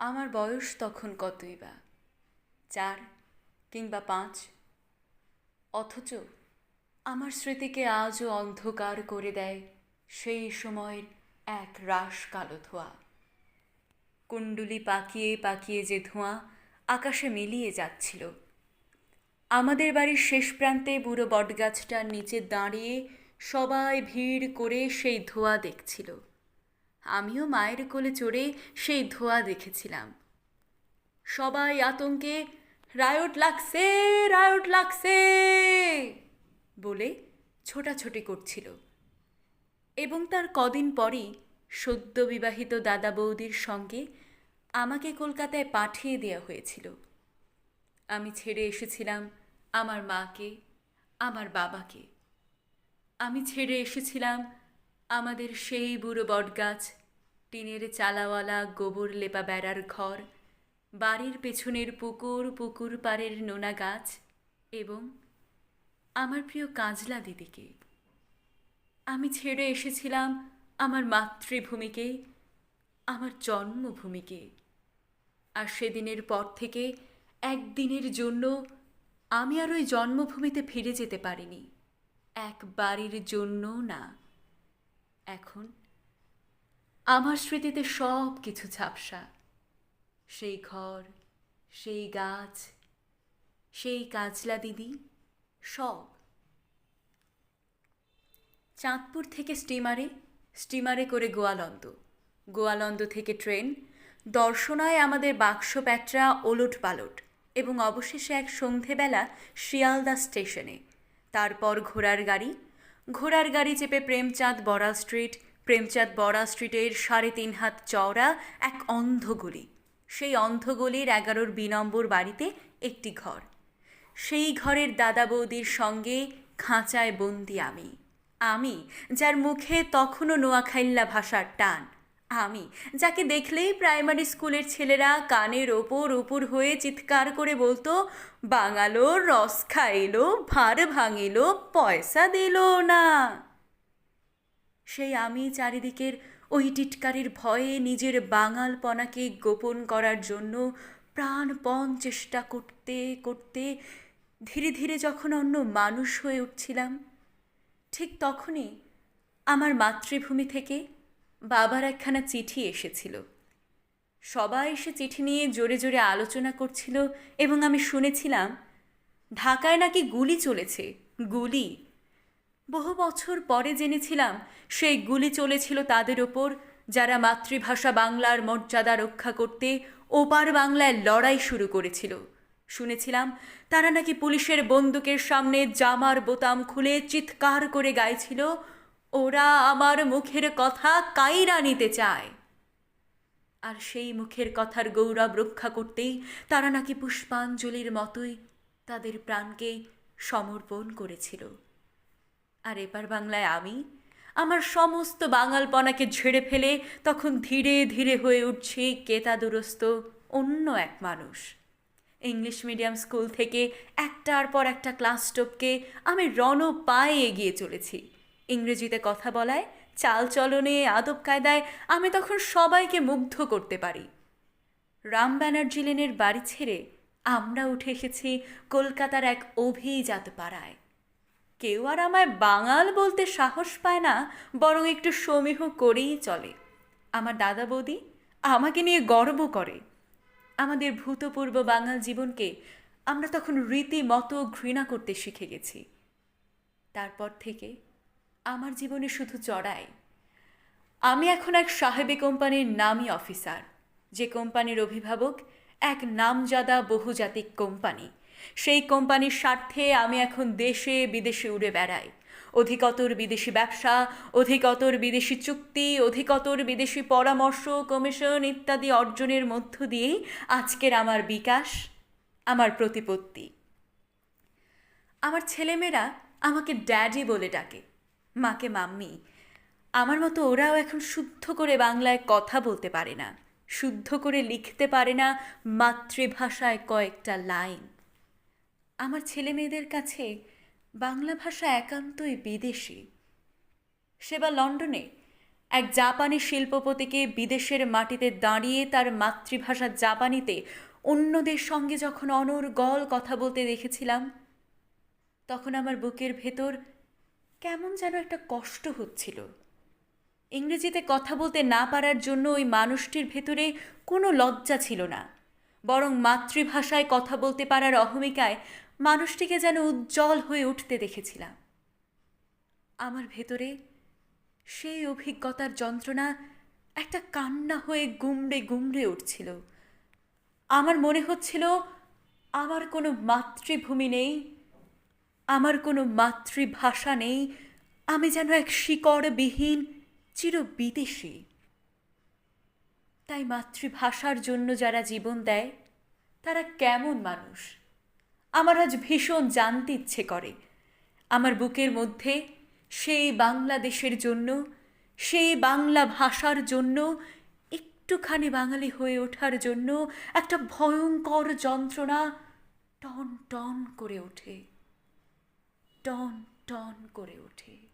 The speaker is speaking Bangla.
আমার বয়স তখন কতই বা? চার কিংবা পাঁচ। অথচ আমার স্মৃতিকে আজও অন্ধকার করে দেয় সেই সময়ের এক রাস কালো ধোঁয়া। কুণ্ডুলি পাকিয়ে পাকিয়ে যে ধোঁয়া আকাশে মিলিয়ে যাচ্ছিল। আমাদের বাড়ির শেষ প্রান্তে বুড়ো বটগাছটার নিচে দাঁড়িয়ে সবাই ভিড় করে সেই ধোঁয়া দেখছিল। আমিও মায়ের কোলে চড়ে সেই ধোঁয়া দেখেছিলাম। সবাই আতঙ্কে, রায়ট লাগছে রায়ট লাগছে! বলে ছোটাছুটি করছিল। এবং তার কদিন পরই সদ্য বিবাহিত দাদা বৌদির সঙ্গে আমাকে কলকাতায় পাঠিয়ে দেওয়া হয়েছিল। আমি ছেড়ে এসেছিলাম আমার মাকে, আমার বাবাকে। আমি ছেড়ে এসেছিলাম আমাদের সেই বুড়ো বটগাছ টিনের চালাওয়ালা গোবর লেপা বেড়ার ঘর, বাড়ির পেছনের পুকুর পুকুর পাড়ের নোনা গাছ এবং আমার প্রিয় কাজলা দিদিকে। আমি ছেড়ে এসেছিলাম আমার মাতৃভূমিকে, আমার জন্মভূমিকে। আর সেদিনের পর থেকে একদিনের জন্য আমি আর ওই জন্মভূমিতে ফিরে যেতে পারিনি। একবারের জন্য না। এখন আমার স্মৃতিতে সব কিছু ঝাপসা। সেই ঘর, সেই গাছ, সেই কাজলা দিদি, সব। চাঁদপুর থেকে স্টিমারে স্টিমারে করে গোয়ালন্দ। গোয়ালন্দ থেকে ট্রেন, দর্শনায় আমাদের বাক্স প্যাটরা ওলট পালট এবং অবশেষে এক সন্ধেবেলা শিয়ালদা স্টেশনে। তারপর ঘোড়ার গাড়ি ঘোড়ার গাড়ি চেপে প্রেমচাঁদ বড়া স্ট্রিট প্রেমচাঁদ বড়া স্ট্রিটের সাড়ে তিন হাত চওড়া এক অন্ধগলি। সেই অন্ধগলির এগারোর বি নম্বর বাড়িতে একটি ঘর। সেই ঘরের দাদা বৌদির সঙ্গে খাঁচায় বন্দি আমি। আমি, যার মুখে তখনও নোয়াখাইল্লা ভাষার টান। আমি, যাকে দেখলেই প্রাইমারি স্কুলের ছেলেরা কানের ওপর উপর হয়ে চিৎকার করে বলতো, বাঙালো, রস খাইলো, ভার ভাঙিল, পয়সা দিল না। সেই আমি চারিদিকের ওই টিটকারির ভয়ে নিজের বাঙালপনাকে গোপন করার জন্য প্রাণপণ চেষ্টা করতে করতে ধীরে ধীরে যখন অন্য মানুষ হয়ে উঠছিলাম, ঠিক তখনই আমার মাতৃভূমি থেকে বাবার একখানা চিঠি এসেছিল। সবাই সে চিঠি নিয়ে জোরে জোরে আলোচনা করছিল এবং আমি শুনেছিলাম, ঢাকায় নাকি গুলি চলেছে, গুলি। বহু বছর পরে জেনেছিলাম, সেই গুলি চলেছিল তাদের ওপর, যারা মাতৃভাষা বাংলার মর্যাদা রক্ষা করতে ওপার বাংলায় লড়াই শুরু করেছিল। শুনেছিলাম, তারা নাকি পুলিশের বন্দুকের সামনে জামার বোতাম খুলে চিৎকার করে গাইছিল, ওরা আমার মুখের কথা কাইরা নিতে চায়। আর সেই মুখের কথার গৌরব রক্ষা করতেই তারা নাকি পুষ্পাঞ্জলির মতোই তাদের প্রাণকে সমর্পণ করেছিল। আর এপার বাংলায় আমি। আমার সমস্ত বাঙালপনাকে ঝেড়ে ফেলে তখন ধীরে ধীরে হয়ে উঠছি কেতাদুরস্ত অন্য এক মানুষ। ইংলিশ মিডিয়াম স্কুল থেকে একটার পর একটা ক্লাস টপকে আমি রণ পায়ে এগিয়ে চলেছি। ইংরেজিতে কথা বলায়, চাল চলনে, আদব কায়দায় আমি তখন সবাইকে মুগ্ধ করতে পারি। রাম ব্যানার্জি লেনের বাড়ি ছেড়ে আমরা উঠে এসেছি কলকাতার এক অভিজাত পাড়ায়। কেউ আর আমায় বাঙাল বলতে সাহস পায় না, বরং একটু সমীহ করেই চলে। আমার দাদা বৌদি আমাকে নিয়ে গর্ব করে। আমাদের ভূতপূর্ব বাঙাল জীবনকে আমরা তখন রীতিমতো ঘৃণা করতে শিখে গেছি। তারপর থেকে আমার জীবনে শুধু চড়াই। আমি এখন এক সাহেবী কোম্পানির নামই অফিসার, যে কোম্পানির অভিভাবক এক নামজাদা বহুজাতিক কোম্পানি। সেই কোম্পানির স্বার্থে আমি এখন দেশে বিদেশে উড়ে বেড়াই। অধিকতর বিদেশি ব্যবসা অধিকতর বিদেশি চুক্তি অধিকতর বিদেশি পরামর্শ, কমিশন ইত্যাদি অর্জনের মধ্য দিয়েই আজকের আমার বিকাশ, আমার প্রতিপত্তি। আমার ছেলেমেয়েরা আমাকে ড্যাডি বলে ডাকে, মাকে মাম্মি আমার মতো ওরাও এখন শুদ্ধ করে বাংলায় কথা বলতে পারে না, শুদ্ধ করে লিখতে পারে না মাতৃভাষায় কয়েকটা লাইন। আমার ছেলে মেয়েদের কাছে বাংলা ভাষা একান্তই বিদেশি। সেবা লন্ডনে এক জাপানি শিল্পপতিকে বিদেশের মাটিতে দাঁড়িয়ে তার মাতৃভাষা জাপানিতে অন্যদের সঙ্গে যখন অনর্গল কথা বলতে দেখেছিলাম, তখন আমার বুকের ভেতর কেমন যেন একটা কষ্ট হচ্ছিল। ইংরেজিতে কথা বলতে না পারার জন্য ওই মানুষটির ভেতরে কোনো লজ্জা ছিল না, বরং মাতৃভাষায় কথা বলতে পারার অহমিকায় মানুষটিকে যেন উজ্জ্বল হয়ে উঠতে দেখেছিলাম। আমার ভেতরে সেই অভিজ্ঞতার যন্ত্রণা একটা কান্না হয়ে গুমড়ে গুমড়ে উঠছিল। আমার মনে হচ্ছিল, আমার কোনো মাতৃভূমি নেই, আমার কোনো মাতৃভাষা নেই, আমি যেন এক শিকড়বিহীন, চির বিদেশি। তাই মাতৃভাষার জন্য যারা জীবন দেয়, তারা কেমন মানুষ? আমার আজ ভীষণ জানতে ইচ্ছে করে। আমার বুকের মধ্যে সেই বাংলাদেশের জন্য, সেই বাংলা ভাষার জন্য, একটুখানি বাঙালি হয়ে ওঠার জন্য একটা ভয়ঙ্কর যন্ত্রণা টন টন করে ওঠে। টন টন করে ওঠে।